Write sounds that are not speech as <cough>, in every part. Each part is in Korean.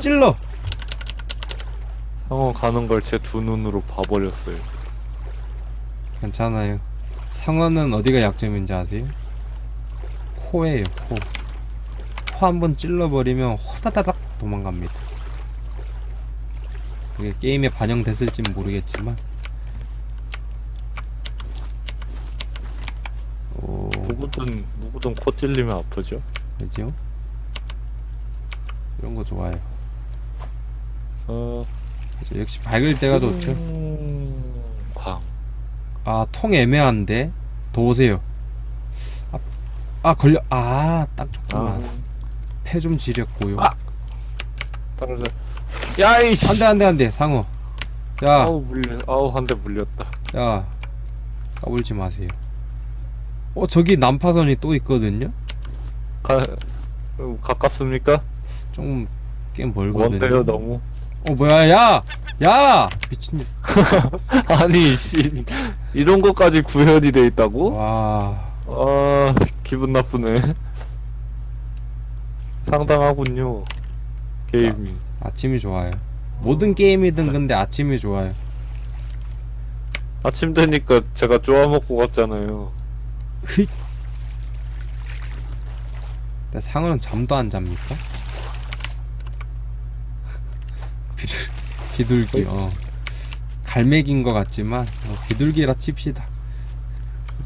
찔러 상어 가는 걸 제 두 눈으로 봐버렸어요. 괜찮아요 상어는 어디가 약점인지 아세요? 코예요 코 코 한 번 찔러버리면 호다다닥 도망갑니다 그게 게임에 반영됐을진 모르겠지만 오 누구든 누구든 코 찔리면 아프죠. 그죠? 이런 거 좋아요 어, 그죠? 역시 밝을 때가 좋죠 음, 광. 아 통 애매한데 도우세요 아, 아 걸려 아딱 아, 좋구만 패 좀 지렸고요 아. 떨어져. 야이씨. 안 돼 안 돼 안 돼 상어 야 아우 물려. 아우 한 대 물렸다. 야 까불지 마세요 어 저기 난파선이 또 있거든요 가, 어, 가깝습니까? 좀 게임 멀거든요 먼데요 너무. 어 뭐야 야! 야! 미친년 <laughs> 아니 씨 이런 것까지 구현이 돼 있다고? 와 아 기분 나쁘네. 상당하군요. 게임이. 아침이 좋아요 모든 게임이든 근데 아침이 좋아요 아침 되니까 제가 쪼아 먹고 갔잖아요. <laughs> 휙 근데 상어는 잠도 안 잡니까? 비둘, 비둘기 어 갈매기인 것 같지만 어, 비둘기라 칩시다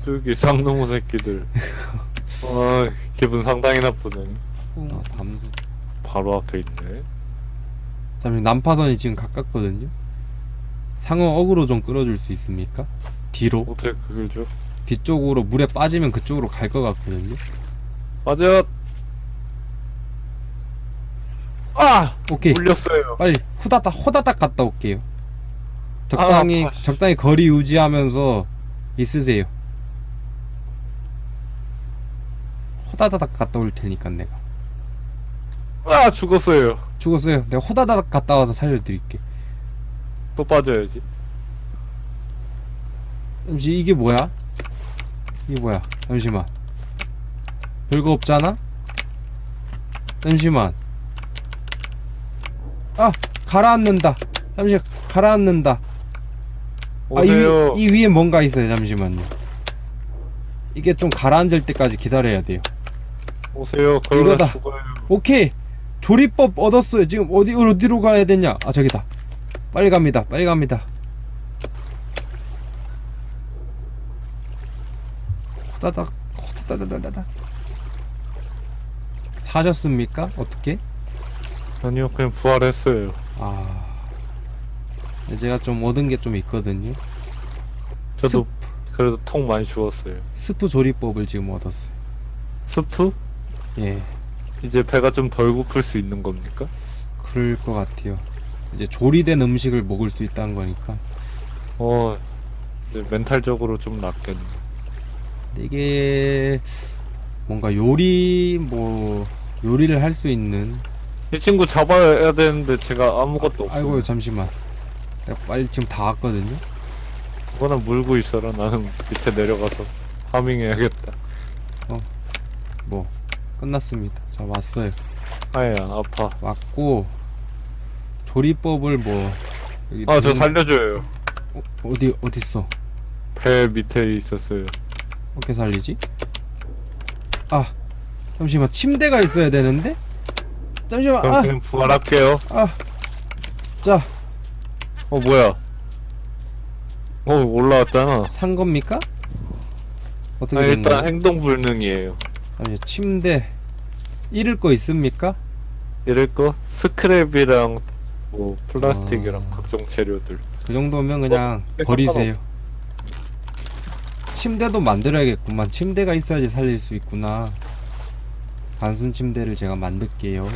저기 쌍놈의 새끼들. <laughs> 아 기분 상당히 나쁘네. 어, 담소 바로 앞에 있네. 잠시 난파선이 지금 가깝거든요 상어 어그로 좀 끌어줄 수 있습니까? 뒤로 어떻게 그걸 줘? 뒤쪽으로 물에 빠지면 그쪽으로 갈 것 같거든요 맞아. 아 오케이 물렸어요. 빨리 후다닥 호다닥 갔다 올게요. 적당히 아, 아파, 씨. 적당히 거리 유지하면서 있으세요. 호다다닥 갔다 올 테니까 내가 아 죽었어요. 죽었어요. 내가 호다다닥 갔다 와서 살려드릴게. 또 빠져야지. 잠시 이게 뭐야? 이게 뭐야? 잠시만. 별거 없잖아? 잠시만. 아 가라앉는다. 잠시 가라앉는다. 아, 이, 오세요. 위, 이 위에 뭔가 있어요. 잠시만요. 이게 좀 가라앉을 때까지 기다려야 돼요. 오세요. 그러다 이거다. 죽어요. 오케이. 조리법 얻었어요. 지금 어디 어디로 가야 되냐? 아 저기다. 빨리 갑니다. 빨리 갑니다. 호다닥 호다다다다다. 사셨습니까? 어떻게? 아니요 그냥 부활했어요. 아. 제가 좀 얻은 게 좀 있거든요. 저도 그래도 통 많이 주웠어요. 스프 조리법을 지금 얻었어요. 스프? 예. 이제 배가 좀 덜 고플 수 있는 겁니까? 그럴 것 같아요. 이제 조리된 음식을 먹을 수 있다는 거니까. 어 이제 멘탈적으로 좀 낫겠네. 근데 이게 뭔가 요리 뭐 요리를 할 수 있는 이 친구 잡아야 되는데 제가 아무것도 없어요. 아이고 잠시만 내가 빨리 지금 다 왔거든요 그거나 물고 있어라. 나는 밑에 내려가서 파밍해야겠다. 뭐 끝났습니다 자 왔어요 아야 아파. 왔고 조리법을 뭐 여기 아저 누군- 살려줘요. 어, 어디 어딨어 배 밑에 있었어요. 어떻게 살리지 아 잠시만 침대가 있어야 되는데 잠시만 그럼 그냥 부활할게요. 아 자 어 뭐야? 어 올라왔잖아. 산 겁니까 어떻게 아, 된 일단 행동 불능이에요. 잠시 침대 잃을 거 있습니까 이럴 거 스크랩이랑 뭐 플라스틱이랑 아. 각종 재료들. 그 정도면 그냥 어, 버리세요. 침대도 만들어야겠구만. 침대가 있어야지 살릴 수 있구나. 단순 침대를 제가 만들게요.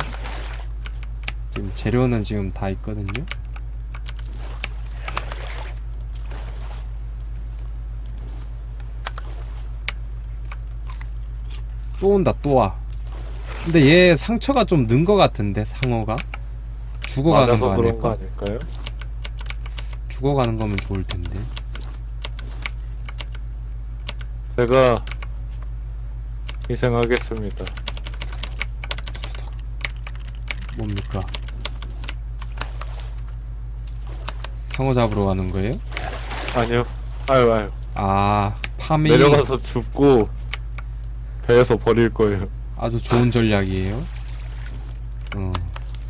지금 재료는 지금 다 있거든요. 또 온다, 또 와. 근데 얘 상처가 좀는것 같은데, 상어가? 죽어가는 거 그런 거 아닐까? 아닐까요? 죽어가는 거면 좋을 텐데. 제가 희생하겠습니다. 뭡니까? 상어 잡으러 가는 거예요? 아니요. 아유 아유. 아 파밍 내려가서 줍고 배에서 버릴 거예요. 아주 좋은 <laughs> 전략이에요. 어,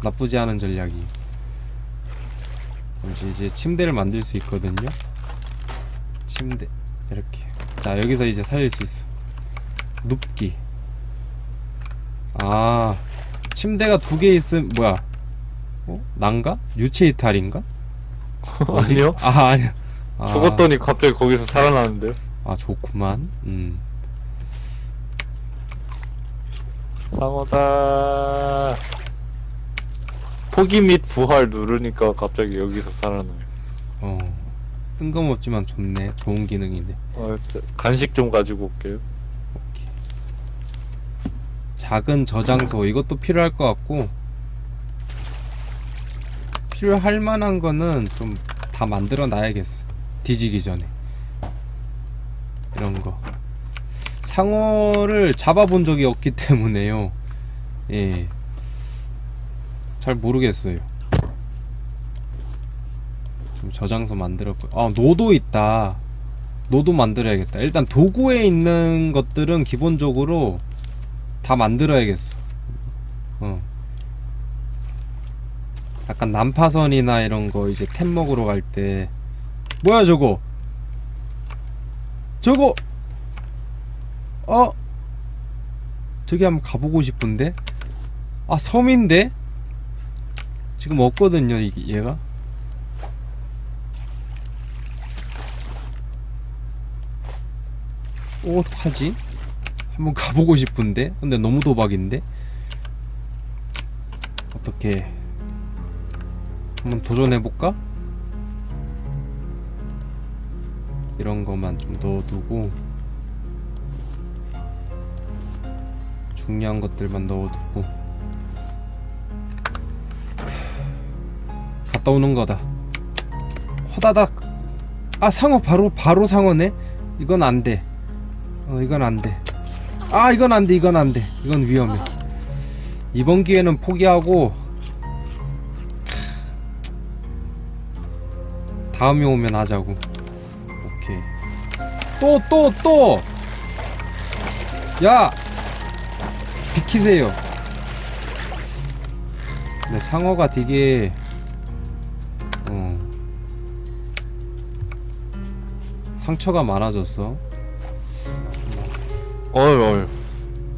나쁘지 않은 전략이. 잠시 이제 침대를 만들 수 있거든요. 침대 이렇게. 자 여기서 이제 살릴 수 있어. 눕기. 아 침대가 두 개 있음 뭐야? 어? 난가? 유체 이탈인가? 뭐지? 아니요. 아 아니야. 아, 죽었더니 갑자기 거기서 살아나는데요. 아 좋구만. 음. 상어다. 포기 및 부활 누르니까 갑자기 여기서 살아나요. 어. 뜬금없지만 좋네. 좋은 기능이네. 어, 저- 간식 좀 가지고 올게요. 작은 저장소 이것도 필요할 것 같고 필요할 만한 거는 좀 다 만들어 놔야겠어. 뒤지기 전에. 이런 거. 상어를 잡아본 적이 없기 <laughs> 때문에요. 예 잘 모르겠어요. 좀 저장소 만들어 아 노도 있다. 노도 만들어야겠다. 일단 도구에 있는 것들은 기본적으로 다 만들어야겠어. 어. 약간 난파선이나 이런 거 이제 템 먹으러 갈 때 뭐야 저거? 저거 어? 저기 한번 가보고 싶은데? 아 섬인데? 지금 없거든요 얘가 어, 어떡하지? 한번 가보고 싶은데 근데 너무 도박인데 어떻게 한번 도전해볼까? 이런 것만 좀 넣어두고 중요한 것들만 넣어두고 갔다 오는 거다. 호다닥. 아 상어 바로 바로 상어네? 이건 안돼. 어 이건 안돼. 아 이건 안돼 이건 안돼. 이건 위험해. 이번 기회는 포기하고 다음에 오면 하자고 오케이 또 또 또 야 비키세요 근데 상어가 되게 어 상처가 많아졌어 어휴.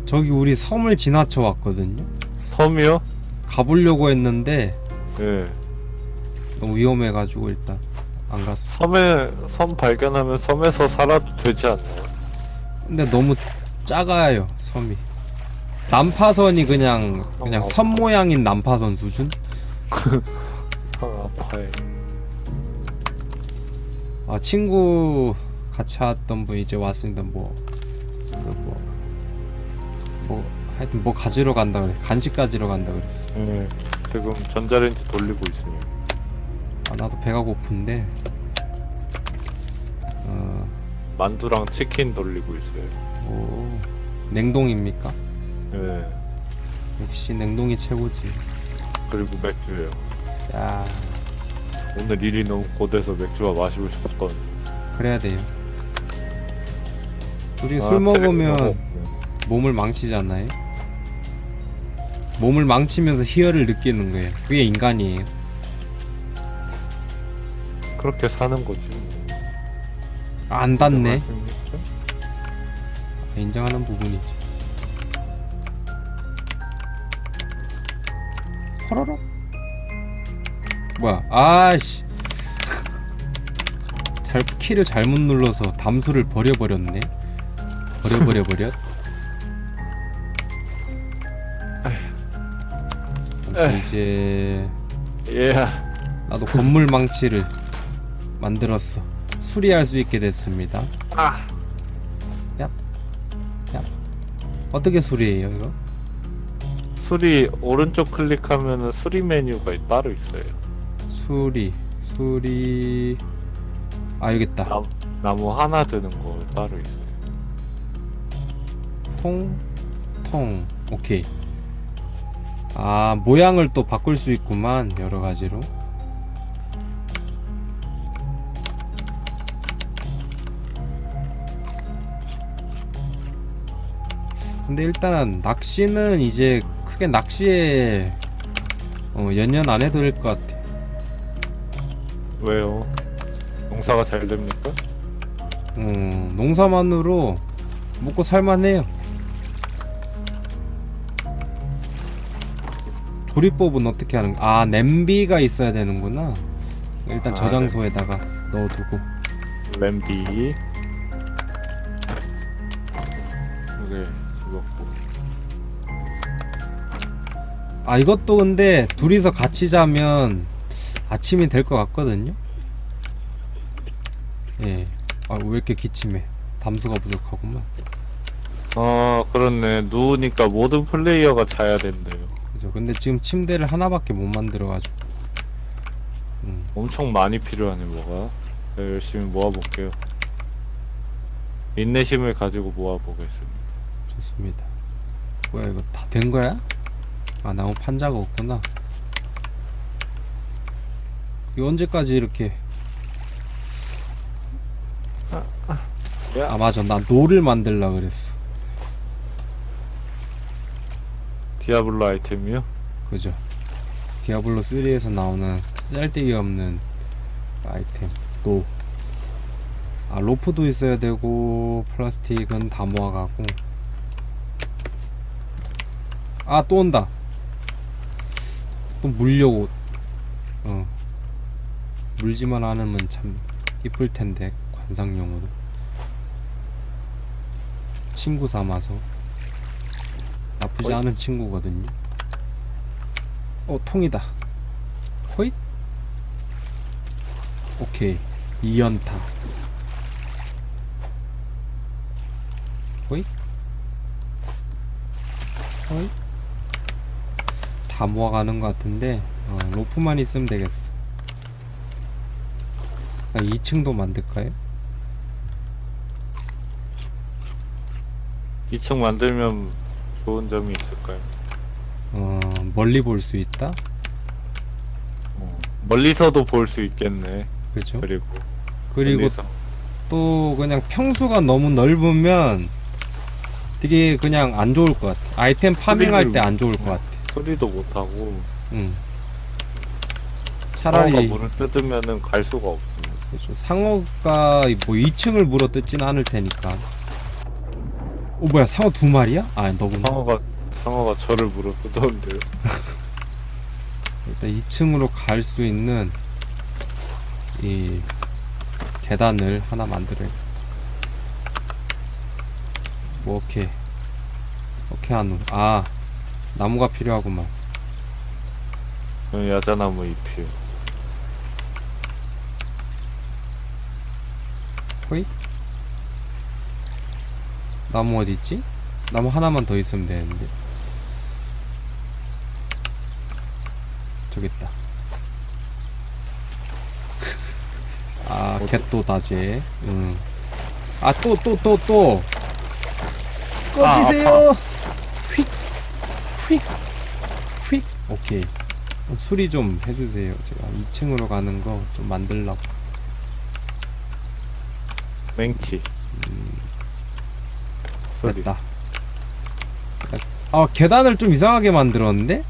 저기 우리 섬을 지나쳐 왔거든요. 섬이요? 가보려고 했는데 예. 너무 위험해가지고 일단 안 갔어. 섬에, 섬 발견하면 섬에서 살아도 되지 않나요? 근데 너무 작아요 섬이. 난파선이 그냥 그냥 어. 섬 모양인 난파선 수준? <laughs> 아, 아파요. 아 친구 같이 왔던 분 이제 왔으니까 뭐, 뭐, 뭐 하여튼 뭐 가지러 간다 그래. 간식 가지러 간다 그랬어. 예. 지금 전자레인지 돌리고 있어요. 아 나도 배가 고픈데. 어, 만두랑 치킨 돌리고 있어요. 오 냉동입니까? 예. 역시 냉동이 최고지. 그리고 맥주예요. 야 오늘 일이 너무 고돼서 맥주가 마시고 싶었거든요. 그래야 돼요. 우리 아, 술 먹으면 몸을 망치잖아요. 몸을 망치면서 희열을 느끼는 거예요. 그게 인간이에요. 그렇게 사는 거지. 아, 안 닿네. 맞습니까? 인정하는 부분이지. 호로록. 뭐야? 아씨. <laughs> 잘 키를 잘못 눌러서 담수를 버려버렸네. 버려버려 버려. <laughs> 이제 예. 나도 건물 망치를 만들었어. 수리할 수 있게 됐습니다. 아. 어떻게 수리해요 이거? 수리 오른쪽 클릭하면은 수리 메뉴가 따로 있어요. 수리 수리 아 여기 있다 나무, 나무 하나 드는 거 따로 있어요. 통 통 오케이 아 모양을 또 바꿀 수 있구만 여러 가지로 근데 일단 낚시는 이제 크게 낚시에 어, 연연 안 해도 될 것 같아. 왜요? 농사가 잘 됩니까? 어, 농사만으로 먹고 살만해요. 조리법은 어떻게 하는? 아 냄비가 있어야 되는구나. 일단 아, 저장소에다가 넣어두고. 램비 아 이것도 근데 둘이서 같이 자면 아침이 될 것 같거든요. 예. 아왜 이렇게 기침해? 담수가 부족하구만. 아 그렇네 누우니까 모든 플레이어가 자야 된대요 그죠? 근데 지금 침대를 하나밖에 못 만들어가지고. 음. 엄청 많이 필요하네 뭐가 열심히 모아볼게요 인내심을 가지고 모아보겠습니다 좋습니다. 뭐야 이거 다 된 거야? 아 나무 판자가 없구나. 이거 언제까지 이렇게? 야. 아 맞아 나 노를 만들라 그랬어. 디아블로 아이템이요? 그죠? 디아블로 3에서 나오는 쓸데기 없는 아이템 노. 아 로프도 있어야 되고 플라스틱은 다 모아가고. 아 또 온다. 또 물려고. 어. 물지만 않으면 참 이쁠 텐데 관상용으로. 친구 삼아서. 나쁘지 어이? 않은 친구거든요. 어 통이다. 호잇. 오케이. 이연타. 호잇. 호잇. 다 모아가는 것 같은데 어, 로프만 있으면 되겠어. 아, 2층도 만들까요? 2층 만들면 좋은 점이 있을까요? 어, 멀리 볼 수 있다. 어, 멀리서도 볼 수 있겠네 그죠? 그리고 그리고 멀리서. 또 그냥 평수가 너무 넓으면 되게 그냥 안 좋을 것 같아. 아이템 파밍할 때 안 좋을 것 같아. 소리도 못하고 응. 차라리 차라리 문을 뜯으면은 갈 수가 없습니다 그렇죠. 상어가 뭐 2층을 물어 뜯진 않을 테니까. 오 뭐야 상어 두 마리야? 아 너구나. 상어가 상어가 저를 물어 뜯었는데요 <laughs> 일단 2층으로 갈 수 있는 이 계단을 하나 만들어야 돼. 뭐 어떻게 어떻게 하노? 아 나무가 필요하구만. 저는 야자나무 잎이요 호잇. 나무 어디 있지? 나무 하나만 더 있으면 되는데. 저기 있다. <laughs> 아? 개또 다제. 응. 아, 또, 또, 또, 또. 꺼지세요. 휙, 휙, 휙. 오케이. 어, 수리 좀 해주세요. 제가 2층으로 가는 거 좀 만들라고. 맹치 소리 됐다. 아 계단을 좀 이상하게 만들었는데?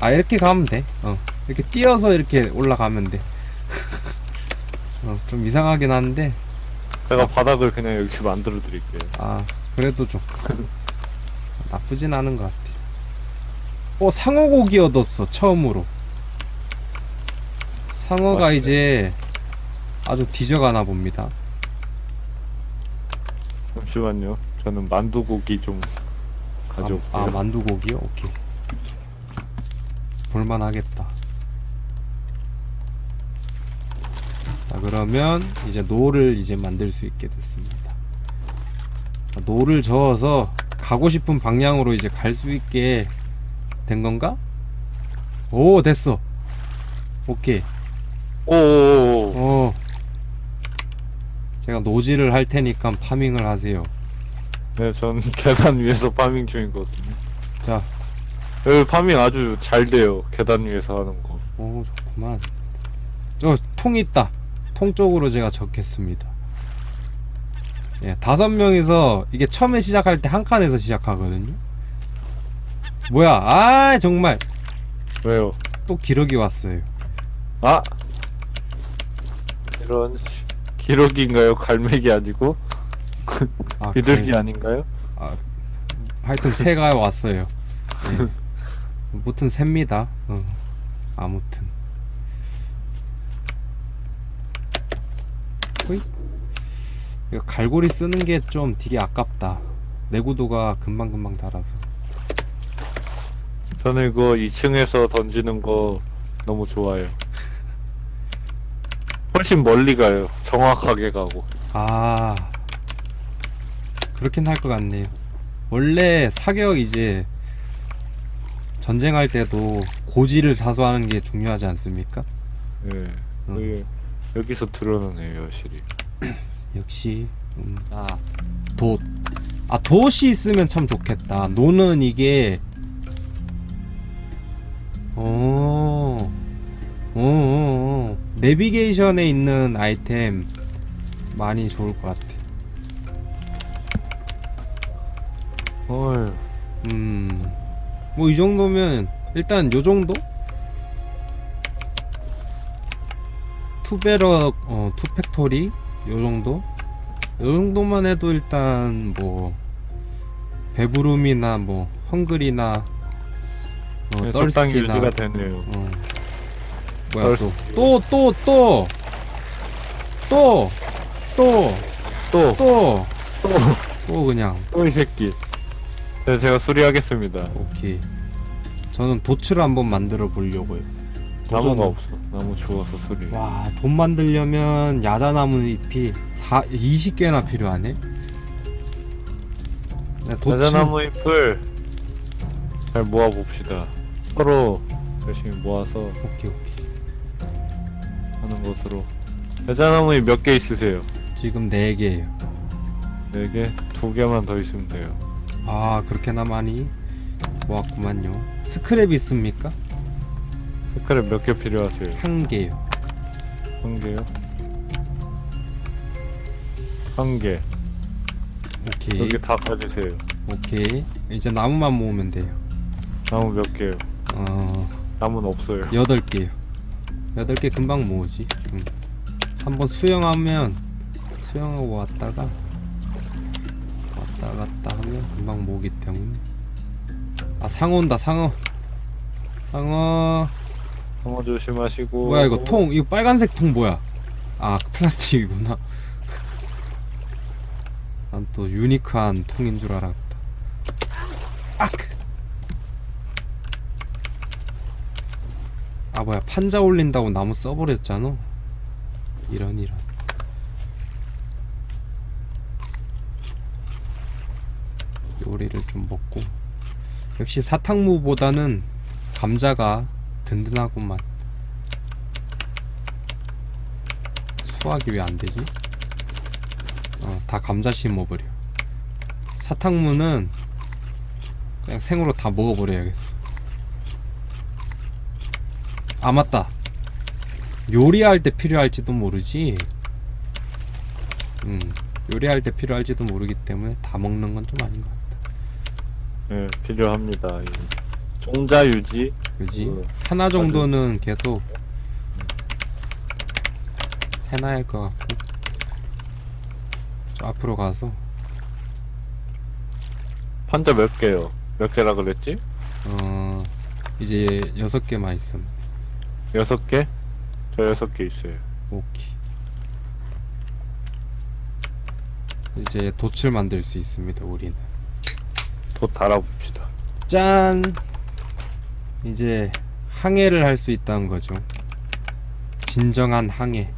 아 이렇게 가면 돼. 어 이렇게 뛰어서 이렇게 올라가면 돼. <laughs> 어, 좀 이상하긴 한데 제가 바닥을 그냥 이렇게 만들어 드릴게요 아 그래도 좀 <laughs> 나쁘진 않은 것 같아. 어 상어고기 얻었어 처음으로. 상어가 맛있네. 이제 아주 뒤져가나 봅니다. 잠시만요 저는 만두고기 좀 가져올게요 아, 아 만두고기요? 오케이. 볼만하겠다. 자 그러면 이제 노를 이제 만들 수 있게 됐습니다. 자, 노를 저어서 가고 싶은 방향으로 이제 갈 수 있게 된 건가? 오 됐어. 오케이. 오오오 어. 제가 노지를 할 테니까 파밍을 하세요. 네, 전 <laughs> 계단 위에서 파밍 중이거든요. 자, 여기 파밍 아주 잘 돼요. 계단 위에서 하는 거. 오 좋구만. 저 통 있다. 통 쪽으로 제가 적겠습니다. 예, 다섯 명이서 이게 처음에 시작할 때 한 칸에서 시작하거든요. 뭐야? 아 정말 왜요? 또 기록이 왔어요. 아! 이런 씨, 기록인가요? 갈매기 아니고 아, <laughs> 비둘기 그래. 아닌가요? 하여튼 새가 왔어요. <laughs> 예. 무튼 셉니다. 어. 아무튼. 호잇. 이거 갈고리 쓰는 게 좀 되게 아깝다. 내구도가 금방금방 달아서. 저는 이거 2층에서 던지는 거 너무 좋아요. 훨씬 멀리 가요. 정확하게 가고. 아 그렇긴 할 것 같네요 원래 사격 이제 전쟁할 때도 고지를 사수하는 게 중요하지 않습니까? 예. 음. 여기, 여기서 드러나네요, 여실히. <clears throat> 역시 음, 아 돛. 아 돛이 있으면 참 좋겠다. 노는 이게 어, 어, 어, 어. 내비게이션에 있는 아이템 많이 좋을 것 같아. 어휴. 음, 뭐 이 정도면 일단 요 정도? 투베럭, 어, 투팩토리 요 정도? 요 정도만 해도 일단 뭐 배부름이나 뭐 헝그리나 어, 네, 적당 떨스티나 유지가 되네요. 어. 뭐야 떨스티. 또또또 또 또 또, 또 또, 또 그냥 또 이 새끼. 네, 제가 수리하겠습니다. 오케이 저는 돛을 한번 만들어 보려고요 나무가 도전은- 없어. 나무 주워서 수리. 와, 돈 만들려면 야자나무 잎이 4, 20개나 필요하네. 네, 도치- 야자나무 잎을 잘 모아 봅시다. 서로 열심히 모아서 오케이, 오케이. 하는 것으로. 야자나무 잎몇개 있으세요? 지금 4개예요. 네 개? 두 개만 더 있으면 돼요. 아, 그렇게나 많이 모았구만요. 스크랩 있습니까? 스크랩 몇 개 필요하세요? 한 개요. 한 개요? 한 개. 오케이. 여기 다 가지세요. 오케이. 이제 나무만 모으면 돼요. 나무 몇 개요? 어, 나무는 없어요. 8개요. 8개 금방 모으지. 응. 한번 수영하면 수영하고 왔다가 왔다 갔다 하면 금방 모으기 때문에 아 상어 온다 상어 상어 상어 조심하시고. 뭐야 이거 통 이거 빨간색 통 뭐야 아 플라스틱이구나 <laughs> 난 또 유니크한 통인 줄 알았다 악! 아 뭐야 판자 올린다고 나무 써버렸잖아 이런 이런 요리를 좀 먹고 역시 사탕무보다는 감자가 든든하구만 수확이 왜 안 되지? 어, 다 감자 심어버려. 사탕무는 그냥 생으로 다 먹어버려야겠어. 아 맞다. 요리할 때 필요할지도 모르지. 음, 요리할 때 필요할지도 모르기 때문에 다 먹는 건 좀 아닌 것 같아. 네, 필요합니다. 이 종자 유지. 그지? 그, 하나 정도는 계속 해놔야 할 것 같고 저 앞으로 가서 판자 몇 개요? 몇 개라 그랬지? 어 이제 여섯 개만 있으면 여섯 개? 저 여섯 개 있어요. 오케이 이제 돛을 만들 수 있습니다 우리는 더 달아봅시다. 짠 이제 항해를 할 수 있다는 거죠 진정한 항해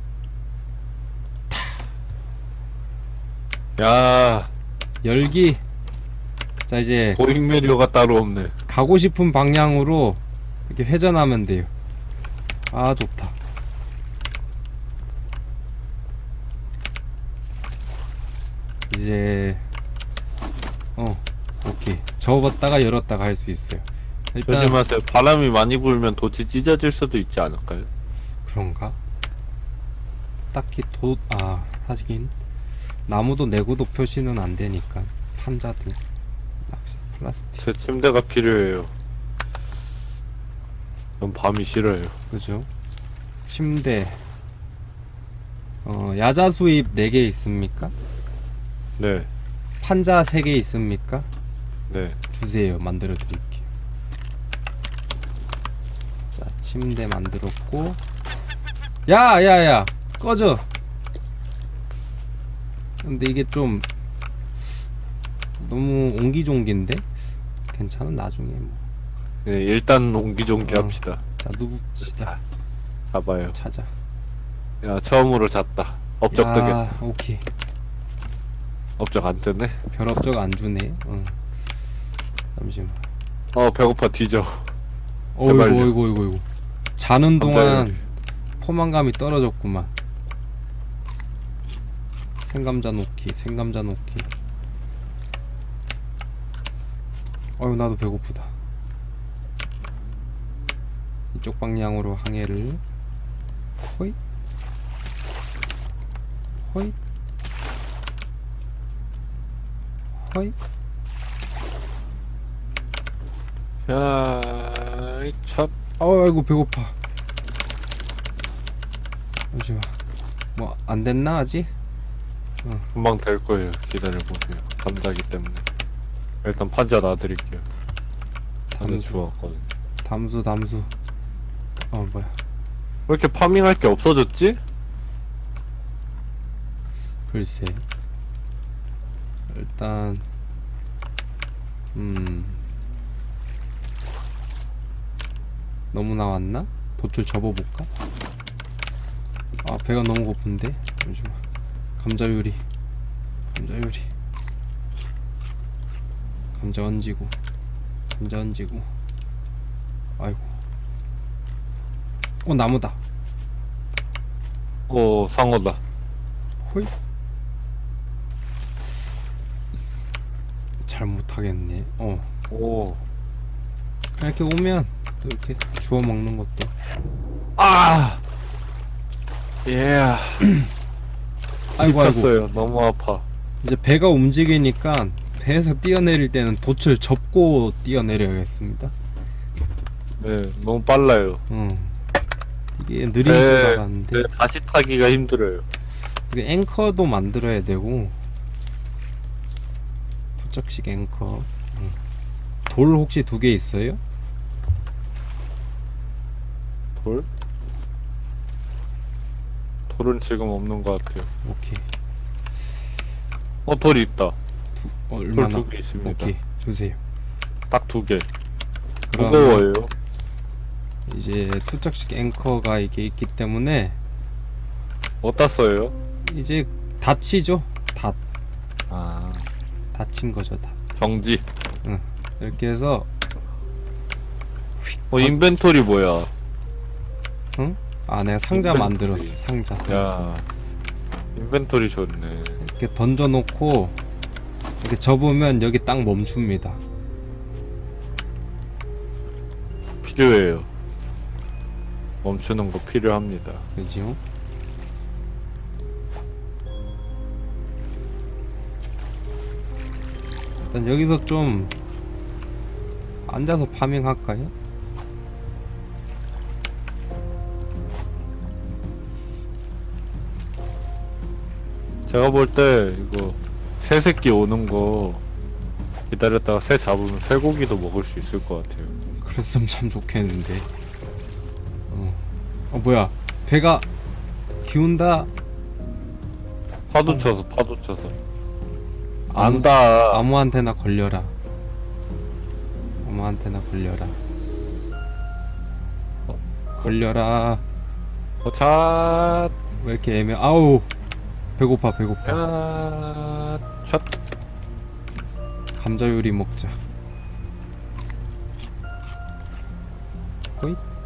야, 열기 자 이제 고잉 메리오가 따로 없네. 가고 싶은 방향으로 이렇게 회전하면 돼요. 아 좋다. 이제 어 오케이 접었다가 열었다가 할 수 있어요. 일단 조심하세요. 바람이 많이 불면 돛이 찢어질 수도 있지 않을까요? 그런가? 딱히 도, 아, 하긴. 나무도 내구도 표시는 안 되니까 낚시 플라스틱 제 침대가 필요해요. 전 밤이 싫어요. 그죠? 침대 어 야자 수입 4개 있습니까? 네, 판자 3개 있습니까? 네. 주세요 만들어 드릴게요 자 침대 만들었고 야 야 야 꺼져 근데 이게 좀 너무 옹기종기인데 괜찮아 나중에 뭐 네, 일단 옹기종기 어. 합시다. 자 누구 진짜 잡아요. 찾아 야, 처음으로 잤다. 업적 야, 뜨겠다. 오케이 업적 안 뜨네? 별 업적 안 주네 응. 잠시만 어, 배고파 뒤져. 어이구 제발요. 어이구 어이구 어이구 자는 동안. 포만감이 떨어졌구만. 생감자 놓기, 생감자 놓기. 어휴 나도 배고프다. 이쪽 방향으로 항해를. 호이. 호이. 호이. 야, 이 첫. 어, 아이고 배고파. 잠시만. 뭐 안 됐나 아직? 금방 될 거예요. 기다려 보세요. 감자기 때문에. 일단 판자 놔드릴게요. 판자 담수. 주웠거든. 담수 담수. 어 뭐야? 왜 이렇게 파밍할 게 없어졌지? 글쎄. 일단 음 너무 나왔나? 돛줄 접어볼까? 아 배가 너무 고픈데 잠시만 감자 요리 감자 요리 감자 얹이고 감자 얹이고 아이고 어 나무다 오, 상어다. 호이 잘 못하겠네 어 오. 이렇게 오면 또 이렇게 주워 먹는 것도 아! 예. <clears throat> 아이고, 아이고. 씹혔어요. 너무 아파. 이제 배가 움직이니까 배에서 뛰어내릴 때는 돛을 접고 뛰어내려야겠습니다 네, 너무 빨라요. 어 이게 느린 네, 줄 알았는데 네, 다시 타기가 힘들어요. 이게 앵커도 만들어야 되고 부적식 앵커 응. 돌 혹시 두 개 있어요? 돌? 돌은 지금 없는 것 같아요. 오케이 어, 돌이 있다. 어, 돌 얼마나 두개 있습니다. 오케이 주세요 딱 두 개. 그러면 무거워요. 이제 투척식 앵커가 이게 있기 때문에 어디다 써요? 이제 닫히죠 닫 아, 닫힌 거죠 닫 정지. 이렇게 해서 어, 인벤토리 뭐야? 아 내가 상자 인벤토리. 만들었어 상자 상자 야, 인벤토리 좋네. 이렇게 던져놓고 이렇게 접으면 여기 딱 멈춥니다 필요해요. 멈추는 거 필요합니다. 그죠? 일단 여기서 좀 앉아서 파밍할까요? 제가 볼 때 이거 새 새끼 오는 거 기다렸다가 새 잡으면 쇠고기도 먹을 수 있을 것 같아요. 그랬으면 참 좋겠는데 어, 어 뭐야. 배가 기운다. 파도 어. 쳐서 파도 쳐서. 아무, 안다. 아무한테나 걸려라. 아무한테나 걸려라. 걸려라. 어, 자, 왜 이렇게 애매 아우. 배고파 배고파. 야, 샷. 감자 요리 먹자.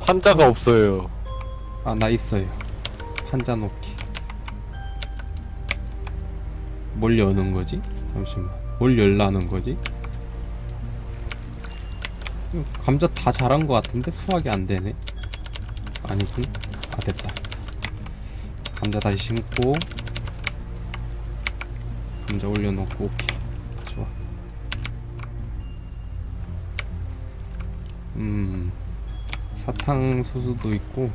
판자가 없어요. 아 나 있어요. 판자 놓기. 뭘 여는 거지? 잠시만. 뭘 열라는 거지? 감자 다 자란 거 같은데 수확이 안 되네. 아니군 아 됐다. 감자 다시 심고. 먼저 올려놓고 오케이. 좋아. 음 사탕수수도 있고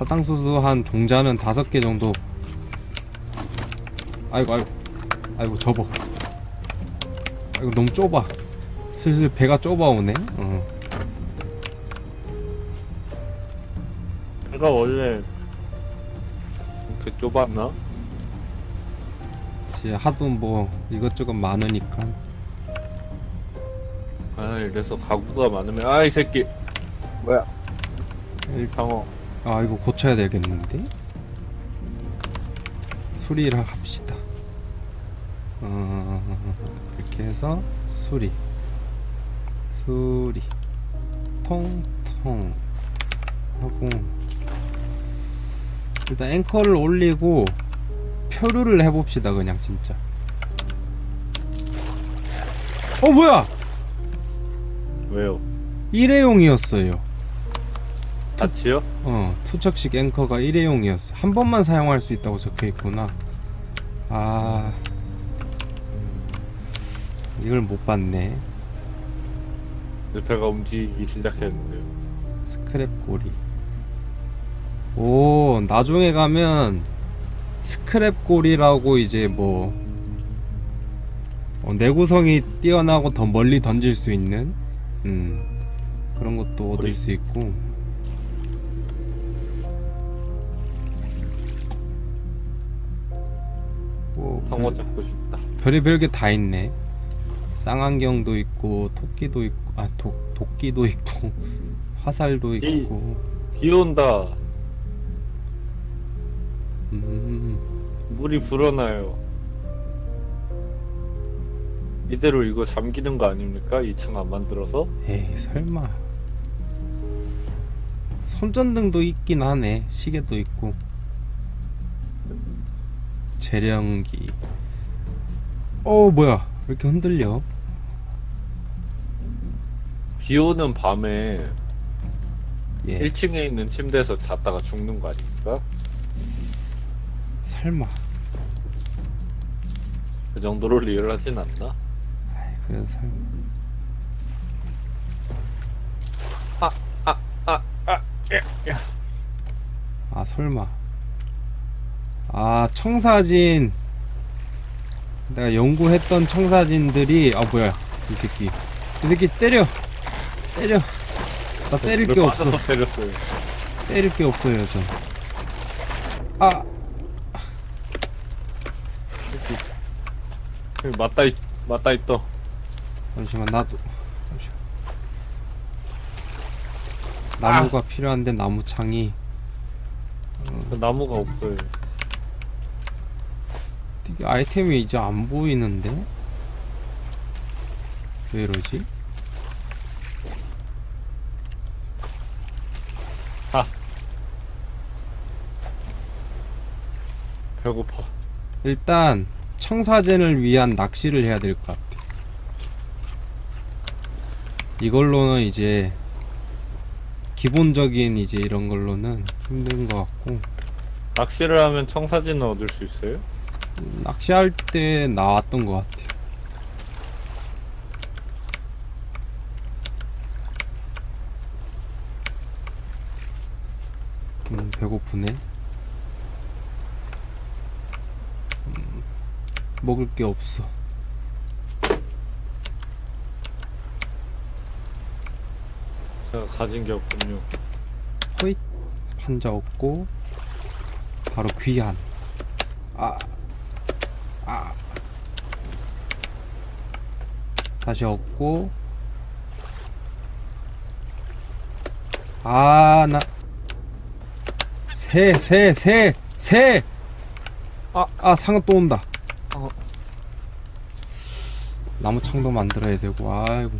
사탕수수 한 종자는 다섯 개 정도. 아이고 아이고. 아이고 접어. 아이고 너무 좁아. 슬슬 배가 좁아오네. 어. 내가 원래 이렇게 좁았나? 이제 하도 뭐 이것저것 많으니까. 아 이래서 가구가 많으면 아 이 새끼. 뭐야? 상어 아 이거 고쳐야 되겠는데? 수리를 합시다. 어, 이렇게 해서 수리. 수리. 통통. 하고. 일단 앵커를 올리고 표류를 해봅시다 그냥 진짜. 어 뭐야? 왜요? 일회용이었어요 다치요? 어, 투척식 앵커가 일회용이었어. 한 번만 사용할 수 있다고 적혀 있구나. 아, 이걸 못 봤네. 내 배가 움직이기 시작했는데요 스크랩 고리. 오, 나중에 가면 스크랩 고리라고 이제 뭐 어, 내구성이 뛰어나고 더 멀리 던질 수 있는 음, 그런 것도 얻을 고리. 수 있고. 오, 상어 잡고 싶다. 별의별 게 다 있네. 쌍안경도 있고 토끼도 있고 아 도, 도끼도 있고 <laughs> 화살도 있고. 비 온다. 음, 물이 불어나요. 이대로 이거 잠기는 거 아닙니까? 2층 안 만들어서? 에이 설마. 손전등도 있긴 하네. 시계도 있고 재령기. 어 뭐야? 왜 이렇게 흔들려? 비 오는 밤에 예. 1층에 있는 침대에서 잤다가 죽는 거 아닙니까? 설마. 그 정도로 리얼하진 않나? 아이 그래도 설마. 아 설마 아 청사진. 내가 연구했던 청사진들이 아 뭐야. 이 새끼. 이 새끼 때려. 때려. 나 때릴 게 없어. 때렸어요. 때릴 게 없어요 전. 아, 여기 맞다 있, 맞다 있다. 잠시만 나도. 잠시만. 나무가 필요한데 나무 창이. 그 나무가 없어요 이게 아이템이 이제 안 보이는데 왜 이러지? 배고파 일단 청사진을 위한 낚시를 해야 될 것 같아. 이걸로는 이제 기본적인 이제 이런 걸로는 힘든 것 같고 낚시를 하면 청사진을 얻을 수 있어요? 음, 낚시할 때 나왔던 것 같아. 음 배고프네. 음, 먹을 게 없어. 제가 가진 게 없군요 호잇 판자 없고 바로 귀한 아 아. 다시 없고 아 나 새 새 새 새 아. 아 상어 또 온다 어. 나무 창도 만들어야 되고 아이고